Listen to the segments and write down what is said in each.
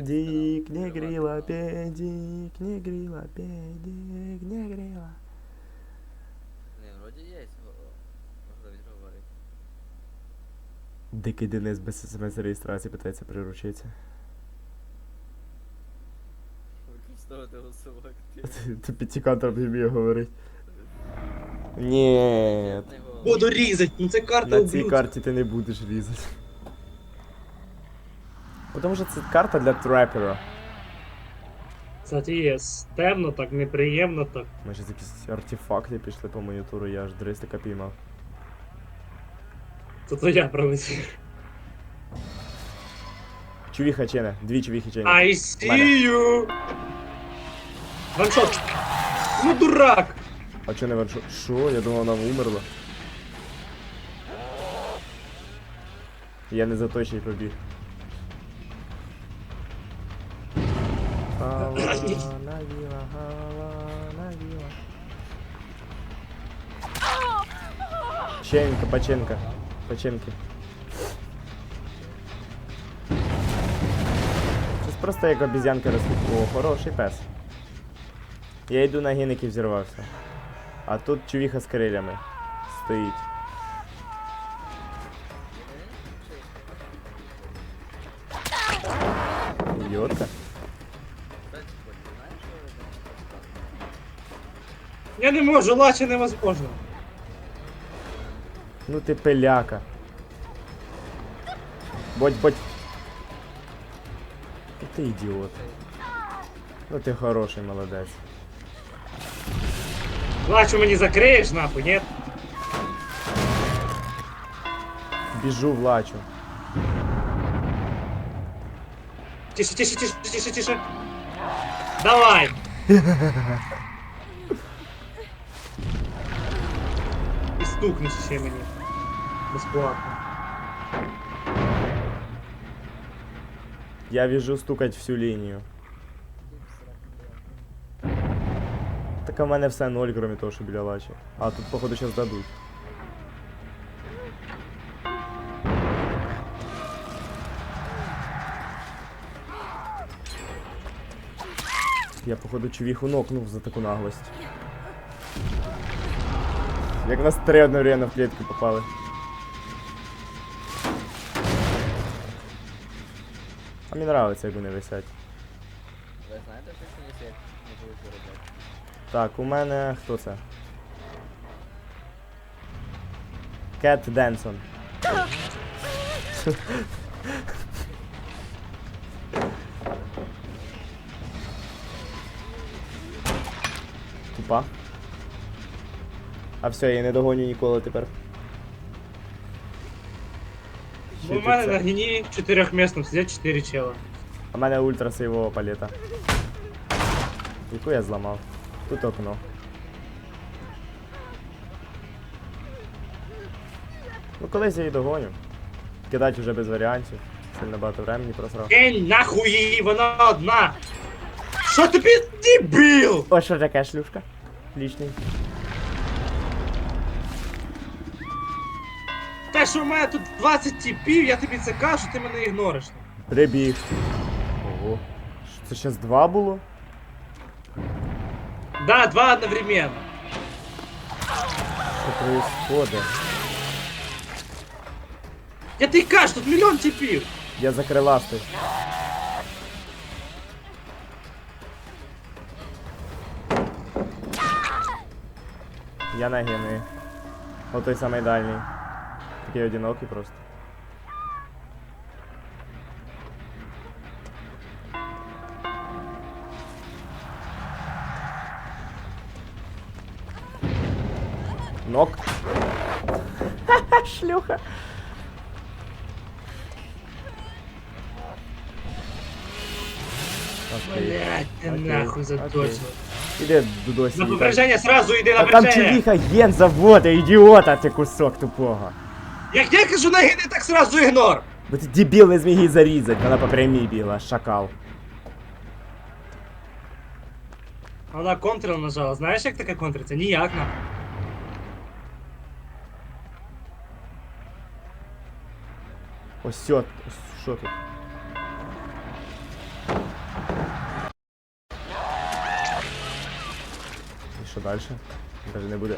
педик, не грила, педик, не грила, педик, не грила. Не, вроді є. о, о, Можна відговорити. Дикий Денис без смс реєстрації питається приручитися. Використовувати голосову Ти не вміє говорить. Ні. Буду різати, ну це карта На цій ублюдка. карті ти не будеш різати. Бо Тому що це карта для трепера. Кстати, темно, так неприємно, так. Ми ще якісь артефакти пішли по монітору, я аж дристика піймав. То то я пролетів. Чувіха чине, дві чувіхи чине. I see you! Ваншот! Ну дурак! А чо не ваншо? Що? Я думав, вона умерла. Я не за той ще й побіг. Havana, Vila, Havana, Vila. Печенька, печенка. Печенки. Щось просто як обізянка ростуть. О, хороший пес. Я йду на гін, який взірвався. А тут чувіха з крилями стоїть. Ідіотка. Я не можу, лаче невозможно. Ну ти пиляка. Бодь, бодь. Ти ідіот. Ну ти хороший молодець. Лачу мені закриєш нахуй, ні? Біжу в лачу. Тише, тише, тише, тише, тише. Давай! стукнеш ще мені. Безплатно. Я віжу стукать всю лінію. Так в мене все ноль, крім того, що біля лачі. А тут, походу, зараз дадуть. Я, походу, чувіху нокнув за таку наглость. Як нас три одновременно в клітку попали. А мені нравиться, як вони висять. Ви знаєте, що сьогодні світ не будуть виробляти? Так, у мене хто це? Кет Денсон. Тупа. А все, я не догоню ніколи тепер. У мене на гіні чотирьохмісному сидять чотири чела. А в мене ультра сейвова палета. Яку я зламав? Тут окно. Ну колись я її догоню. Кидать уже без варіантів. Сильно багато времени просрав. Кинь нахуй її, вона одна! Що тобі дебіл? О, що таке шлюшка? Лічний. Те, що в мене тут 20 типів, я тобі це кажу, ти мене ігнориш. Прибіг. Ого. Що, Це щас два було? Да, два одновременно. Що происходит? Я тобі кажу, тут мільйон типів. Я закриластий. Я на гени. О той самий дальній. Такий одинокий просто. Нок. Шлюха. Окей. Блять, ти Окей, нахуй заточив. окей. Іди дудосі. На їй попередження сразу йди там. на А там попередження. чувіха ген завода, ідіота ти кусок тупого. Як я кажу на гиди, так сразу ігнор. Бо ти дебіл не зміг її зарізати, вона по прямій біла, шакал. Вона контрол нажала. Знаєш, як таке контриться? Ніяк на. Ось сьо, ось що тут? І що далі? Даже не буде.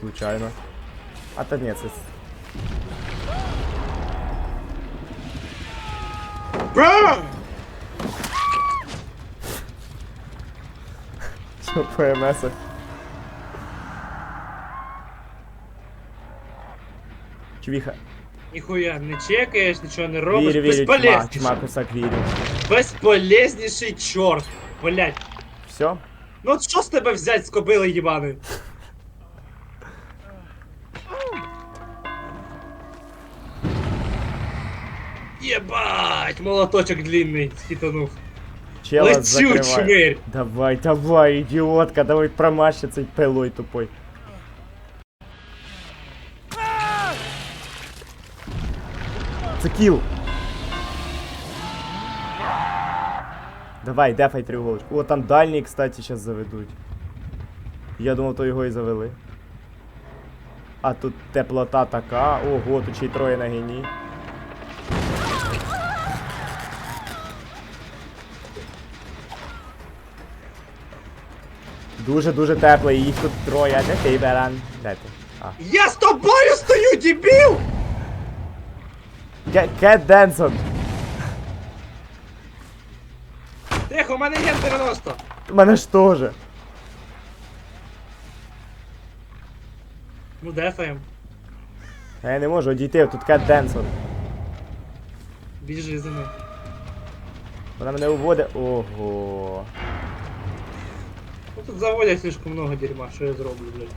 Случайно. А та ні, це. Що ПМС? Чувіха. Ніхуя не чекаєш, нічого не робиш. Вірю, вірю, Безполезніший. чмак, кусак вірю. Безполезніший чорт. Блять. Все? Ну от що з тебе взять з кобили їбаної? Єбать, молоточок длинний, хітанув. Чела Лечу, закривай. чмирь. Давай, давай, идиотка, давай промажься цей пилой тупой. Це кіл. Давай, дефай треуголочку. О, там дальній, кстати, сейчас заведуть. Я думав, то його і завели. А тут теплота така. Ого, тут ще й троє на гені. Дуже-дуже тепло, і їх тут троє. Де ти, Беран? Де ти? А. Я з тобою стою, дебіл! Ке- Кет Денсон. Тихо, у мене ген 90. У мене ж теж. Ну дефаєм. А я не можу одійти, тут Кет Денсон. Біжи за ним. Вона мене уводить. Ого. Тут заводять слишком много дерьма, що я зроблю, блядь.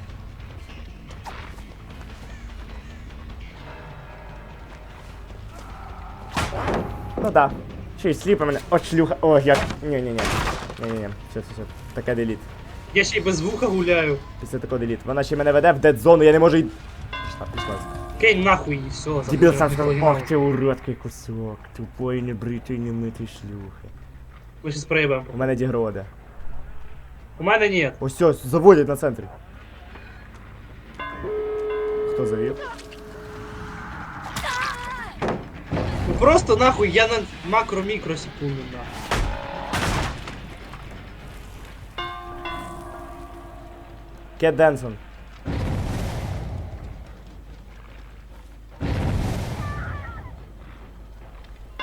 Ну да. Ще й сліпа мене. О, шлюха. О, як. Ні-ні-ні. Ні-ні-ні. Все, все, все. Таке деліт. Я ще й без вуха гуляю. Після такого деліт. Вона ще мене веде в дедзону, я не можу й. Пішла, пішла. Кинь нахуй і все. Дебіл сам сказав, ох ти уродкий кусок. Тупой, небритий, немитий шлюхи. Ми щас проїбемо. У мене дігроде. У мене ні. Ось ось, заводять на центрі. Хто завів? Ну просто нахуй я на макро-мікро секунду нахуй. Кет Денсон.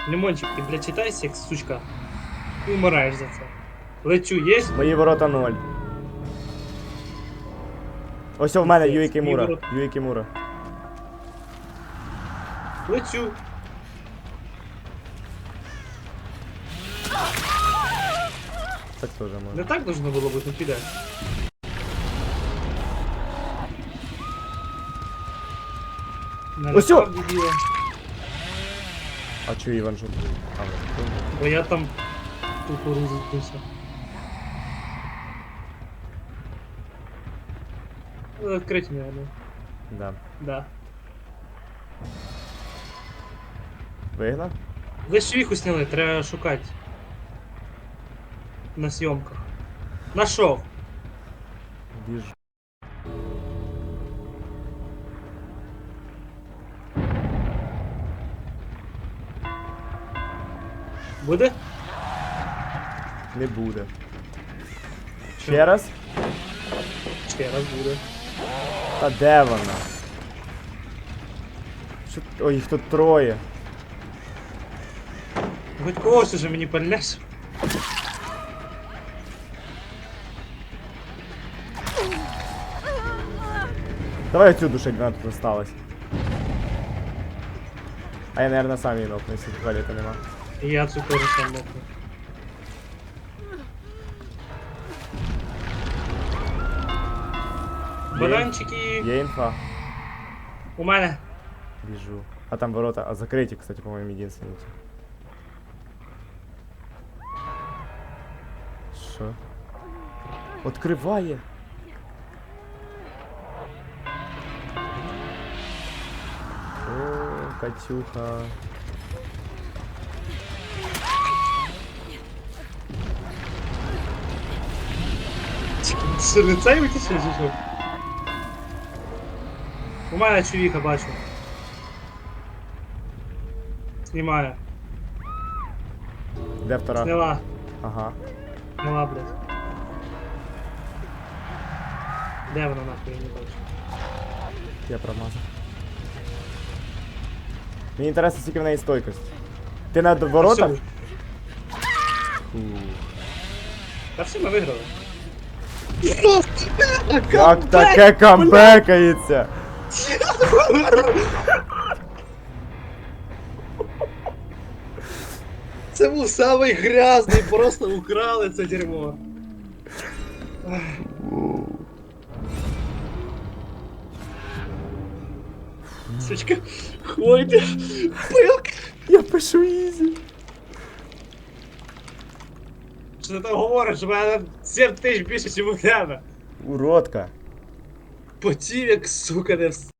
Лимончик, ти, блядь, читайся, як сучка. Ти вмираєш за це. Лечу, єсть? Мої ворота ноль. Ось у мене Юї Кімура. ворота. Юї Кімура. Лечу. Так теж Не можна. так должно було бути, піде. Ось сьо! дебіла. А чого Іван що? А, Бо я там кукурузився. Ну, Відкриті, наверное. Да. Да. Вигнав? Ви ж віху сняли, треба шукати. На зйомках. Нашов. Біж. Буде? Не буде. Ще раз? Ще раз буде. Та де вона? Що... Ой, їх тут троє. Хоч когось уже мені пальнеш. Давай як вона тут осталась. А я, наверное, сам її нокну, якщо туалета нема. І я цю теж сам мокну. Бананчики Є інфа. у мене. Біжу. А там ворота, а закриті, кстати, по-моєму, единственные. Що? Откриває. О, Катюха. Що не цей витішив чи що? У мене чувіка бачу. Знімає. Де втора? Сняла. Ага. Сняла, блядь. Де вона нахуй, я не бачу. Я промазав. Мені інтересно, скільки в неї стойкость. Ти на воротах? Фу. Та все, ми виграли. Як таке камбекається? Це був самий грязний, просто украли це дерьмо. Сучка, ходь, пилка. Я пишу ізі. Що ти там говориш, у мене 7 тисяч більше, ніж у тебе. Уродка. Потів як сука не вс-